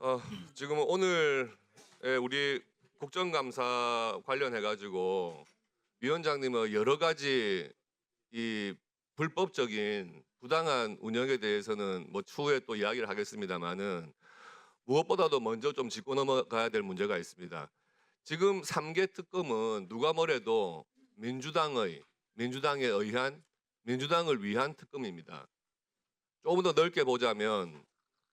어, 지금 오늘 예, 우리 국정감사 관련해 가지고 위원장님은 여러 가지 이 불법적인 부당한 운영에 대해서는 뭐 추후에 또 이야기를 하겠습니다만은 무엇보다도 먼저 좀 짚고 넘어가야 될 문제가 있습니다. 지금 3개 특검은 누가 뭐래도 민주당의 민주당에 의한 민주당을 위한 특검입니다. 조금 더 넓게 보자면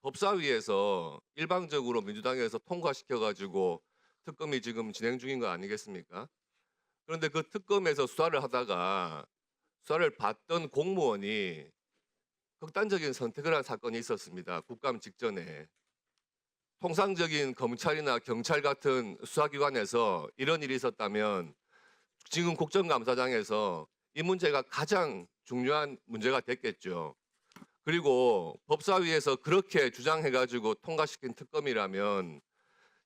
법사위에서 일방적으로 민주당에서 통과시켜 가지고 특검이 지금 진행 중인 거 아니겠습니까? 그런데 그 특검에서 수사를 하다가 수사를 받던 공무원이 극단적인 선택을 한 사건이 있었습니다. 국감 직전에 통상적인 검찰이나 경찰 같은 수사기관에서 이런 일이 있었다면 지금 국정감사장에서 이 문제가 가장 중요한 문제가 됐겠죠. 그리고 법사위에서 그렇게 주장해가지고 통과시킨 특검이라면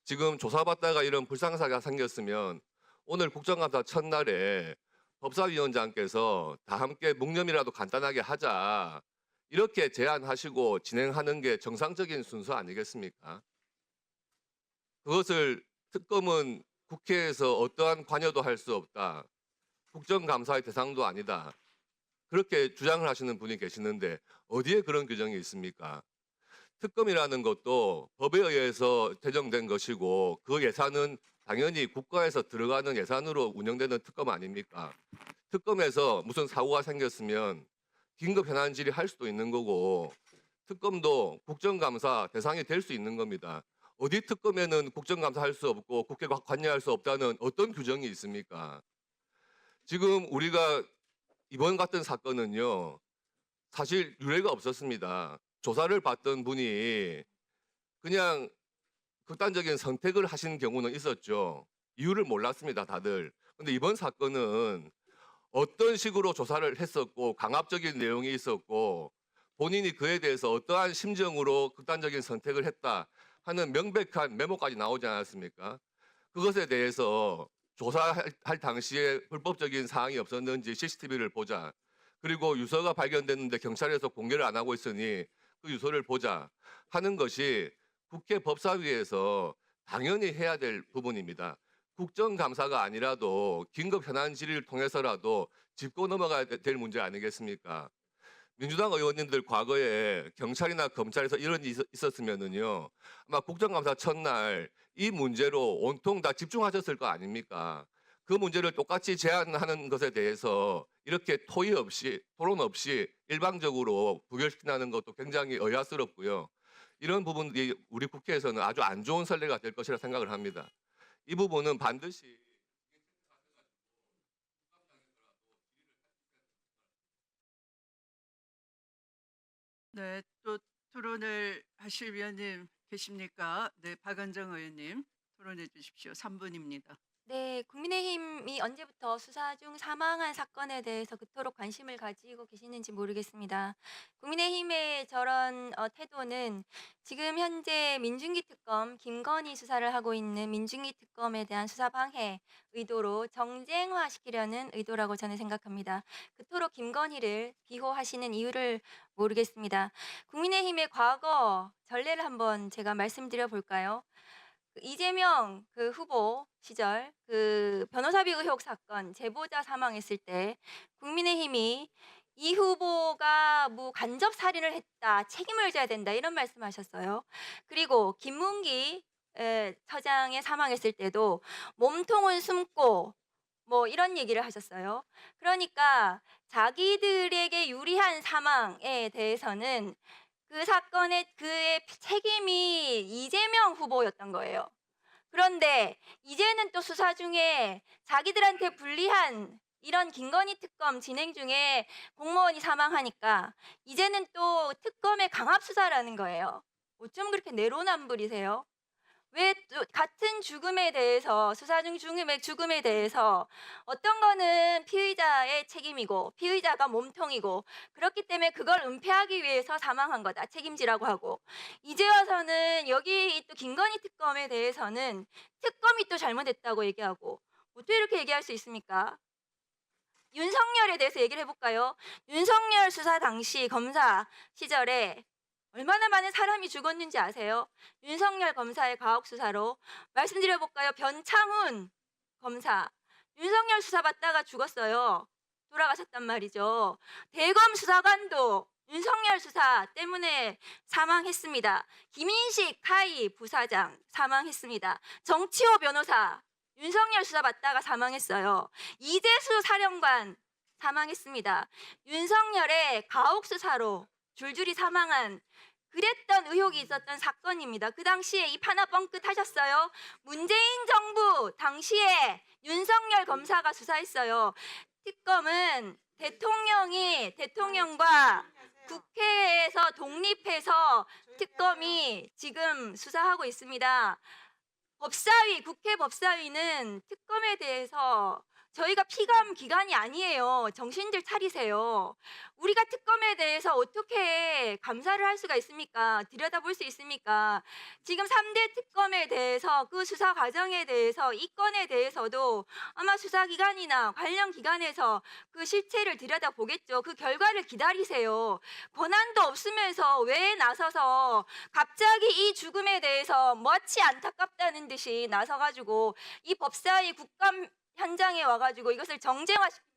지금 조사받다가 이런 불상사가 생겼으면 오늘 국정감사 첫날에 법사위원장께서 다 함께 묵념이라도 간단하게 하자 이렇게 제안하시고 진행하는 게 정상적인 순서 아니겠습니까? 그것을 특검은 국회에서 어떠한 관여도 할 수 없다. 국정감사의 대상도 아니다. 그렇게 주장을 하시는 분이 계시는데 어디에 그런 규정이 있습니까? 특검이라는 것도 법에 의해서 제정된 것이고 그 예산은 당연히 국가에서 들어가는 예산으로 운영되는 특검 아닙니까? 특검에서 무슨 사고가 생겼으면 긴급 현안 질의할 수도 있는 거고 특검도 국정감사 대상이 될 수 있는 겁니다. 어디 특검에는 국정감사 할 수 없고 국회가 관여할 수 없다는 어떤 규정이 있습니까? 지금 우리가 이번 같은 사건은요 사실 유례가 없었습니다. 조사를 받던 분이 그냥 극단적인 선택을 하신 경우는 있었죠. 이유를 몰랐습니다, 다들. 근데 이번 사건은 어떤 식으로 조사를 했었고 강압적인 내용이 있었고 본인이 그에 대해서 어떠한 심정으로 극단적인 선택을 했다 하는 명백한 메모까지 나오지 않았습니까? 그것에 대해서 조사할 할 당시에 불법적인 사항이 없었는지 CCTV를 보자. 그리고 유서가 발견됐는데 경찰에서 공개를 안 하고 있으니 그 유서를 보자 하는 것이 국회 법사위에서 당연히 해야 될 부분입니다. 국정감사가 아니라도 긴급 현안 질의를 통해서라도 짚고 넘어가야 되- 될 문제 아니겠습니까? 민주당 의원님들 과거에 경찰이나 검찰에서 이런 일이 있- 있었으면은요 아마 국정감사 첫날 이 문제로 온통 다 집중하셨을 거 아닙니까? 그 문제를 똑같이 제안하는 것에 대해서 이렇게 토의 없이 토론 없이 일방적으로 부결시키는 것도 굉장히 의아스럽고요. 이런 부분들이 우리 국회에서는 아주 안 좋은 선례가 될 것이라 생각을 합니다. 이 부분은 반드시 네, 또 토론을 하실 위원님 계십니까? 네, 박은정 의원님 토론해 주십시오. 3분입니다. 네, 국민의힘이 언제부터 수사 중 사망한 사건에 대해서 그토록 관심을 가지고 계시는지 모르겠습니다. 국민의힘의 저런 어, 태도는 지금 현재 민중기 특검 김건희 수사를 하고 있는 민중기 특검에 대한 수사 방해 의도로 정쟁화시키려는 의도라고 저는 생각합니다. 그토록 김건희를 비호하시는 이유를 모르겠습니다. 국민의힘의 과거 전례를 한번 제가 말씀드려 볼까요? 그 이재명 그 후보 시절 그 변호사비 의혹 사건 제보자 사망했을 때 국민의힘이 이 후보가 뭐 간접 살인을 했다 책임을 져야 된다 이런 말씀하셨어요. 그리고 김문기 에, 처장의 사망했을 때도 몸통은 숨고 뭐 이런 얘기를 하셨어요. 그러니까 자기들에게 유리한 사망에 대해서는 그 사건의 그의 책임이 이재명 후보였던 거예요. 그런데 이제는 또 수사 중에 자기들한테 불리한 이런 김건희 특검 진행 중에 공무원이 사망하니까 이제는 또 특검의 강압 수사라는 거예요. 어쩜 그렇게 내로남불이세요? 왜또 같은 죽음에 대해서 수사 중 죽음의 죽음에 대해서 어떤 거는 피의자의 책임이고 피의자가 몸통이고 그렇기 때문에 그걸 은폐하기 위해서 사망한 거다 책임지라고 하고 이제 와서는 여기 또 김건희 특검에 대해서는 특검이 또 잘못했다고 얘기하고 어떻게 이렇게 얘기할 수 있습니까? 윤석열에 대해서 얘기를 해볼까요? 윤석열 수사 당시 검사 시절에 얼마나 많은 사람이 죽었는지 아세요? 윤석열 검사의 가혹 수사로 말씀드려 볼까요? 변창훈 검사 윤석열 수사 받다가 죽었어요. 돌아가셨단 말이죠. 대검 수사관도 윤석열 수사 때문에 사망했습니다. 김인식 카이 부사장 사망했습니다. 정치호 변호사 윤석열 수사 받다가 사망했어요. 이재수 사령관 사망했습니다. 윤석열의 가혹 수사로 줄줄이 사망한 그랬던 의혹이 있었던 사건입니다. 그 당시에 입 하나 뻥끗 하셨어요. 문재인 정부 당시에 윤석열 검사가 수사했어요. 특검은 대통령이 대통령과 국회에서 독립해서 특검이 지금 수사하고 있습니다. 법사위, 국회 법사위는 특검에 대해서 저희가 피감 기관이 아니에요. 정신들 차리세요. 우리가 특검에 대해서 어떻게 감사를 할 수가 있습니까? 들여다볼 수 있습니까? 지금 3대 특검에 대해서 그 수사 과정에 대해서 이 건에 대해서도 아마 수사 기관이나 관련 기관에서 그 실체를 들여다보겠죠. 그 결과를 기다리세요. 권한도 없으면서 왜 나서서 갑자기 이 죽음에 대해서 마치 안타깝다는 듯이 나서가지고 이 법사위 국감 현장에 와가지고 이것을 정쟁화시켜